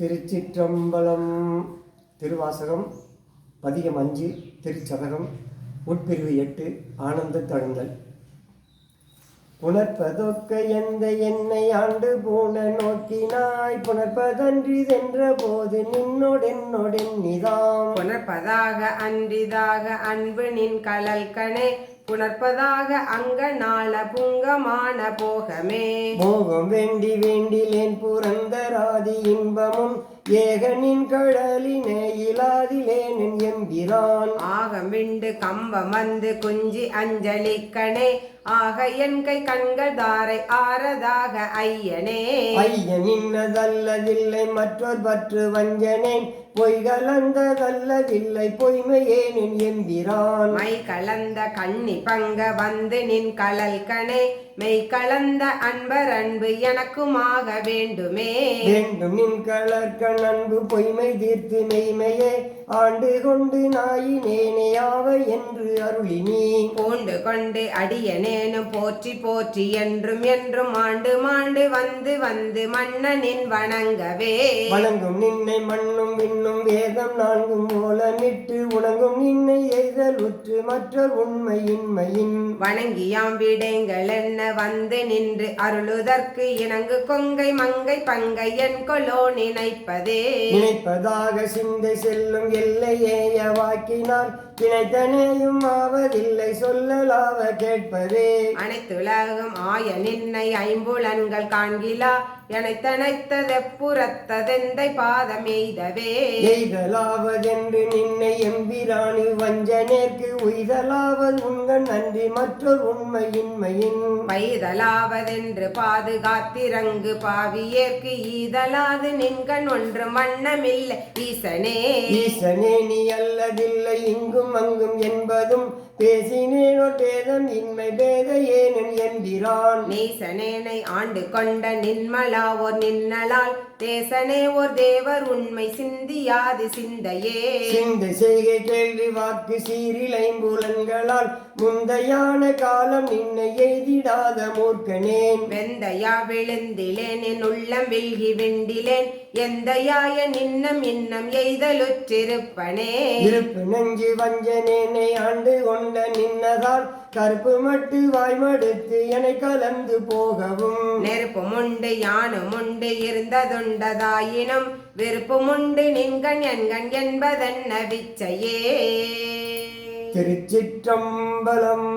திருச்சிற்றம்பலம் திருவாசகம் பதிகம் அஞ்சு திருச்சதகம் உட்பிரிவு எட்டு ஆனந்த தழுங்கல் புணர்ப்பதொக்க எந்த என்னை ஆண்டு பூன நோக்கினாய்? புணர்ப்பதன்றி சென்ற போது நின்னோடென்னோடென்னிதாம். புணர்ப்பதாக அன்றிதாக அன்பு நின் கழல்கணே புணர்ப்பதாக அங்க நாள புங்கமான போகமே. மோகம் வேண்டி வேண்டிலேன் புரந்தராதி இன்பமும் ஏகனின் கடலினே இலாதிலேன் எம்பிரான் ஆகம் விண்டு கம்பம் வந்து குஞ்சி அஞ்சலிக்கணே. ஆக என் கை கண்கள் தாரை ஆரதாக ஐயனே. ஐயன் இன்னதல்லதில்லை மற்றொரு பற்று வஞ்சனேன். பொய் கலந்ததல்லதில்லை பொய்மையேனின் எம்பிரான் மை கலந்த கண்ணி பங்க வந்து நின் கழல்கணே மெய் கலந்த அன்பர் அன்பு எனக்குமாக வேண்டுமே. வேண்டும் நின் கலர்கண் அன்பு பொய்மை தீர்த்து மெய்மையே. ஆண்டு கொண்டு நாயினேனே ஆவ என்று அருளினீ. பூண்டு கொண்டு அடியனேனும் போற்றி போற்றி என்றும் என்றும் ஆண்டு மாண்டு வந்து வந்து மன்னனின் வணங்கவே. வணங்கும் நின்னை மண்ணும் விண்ணும் வேதம் நான்கும் மூலமிட்டு உணங்கும் நின்னை எய்தல் உற்று மற்ற உண்மையின்மையின் வணங்கியாம் விடைங்கள் என்ன வந்து நின்று அருளுதற்கு இணங்கு கொங்கை மங்கை பங்கை என் கொலோ நினைப்பதே. நினைப்பதாக சிந்தை செல்லும் எல்லையேய வாக்கினால் கிணைத்தனேயும் ஆவதில்லை சொல்லலாவ கேட்பதே. அனைத்துலகம் ஆய நின்னை ஐம்புலன்கள் காண்கிலா எனைத்தனைத்ததெப்புறத்ததெந்தை பாதம் எய்தவே எய்தலாவதென்று நின்னை எம்பிராணி வஞ்சனேற்கு உய்தலாவது உங்கள் நன்றி மற்றொரு உண்மையின்மையின். பைதலாவதென்று பாதுகாத்திரங்கு பாவியேற்கு ஈதலாது நின்கண் ஒன்றும் வண்ணமில்லை ஈசனே. ஈசனே நீ அல்லதில்லை இங்கும் அங்கும் என்பதும் பேசினேனோ பேதம் இன்மை பேத ஏனன் என்கிறான் நீசனேனை ஆண்டு கொண்ட நின்மலா ஓர் நின்னலால் தேசனே ஓர் தேவர் உண்மை சிந்தியாது சிந்தையே. சிந்தை செய்கை கேள்வி வாக்கு சீரிலைம்புலன்களால் முந்தையான காலம் நின்னை எய்திடாத மூர்க்கனேன். வெந்தையா விழுந்திலேன் என் உள்ளம் வில்கி விண்டிலேன் எந்தையாய நின்னம் இன்னம் எய்தலுற்றிருப்பனே. இருப்பு நெஞ்சு வஞ்சனேனை ஆண்டு கொண்ட நின்னதால் கருப்பு மட்டு வாய்மடுத்து என்னை கலந்து போகவும். நெருப்பும் உண்டு யானும் உண்டு இருந்ததுண்டதாயினும் விருப்பும் உண்டு நின்கண் என்கண் என்பதென்ன விச்சையே? திருச்சிற்றம்பலம்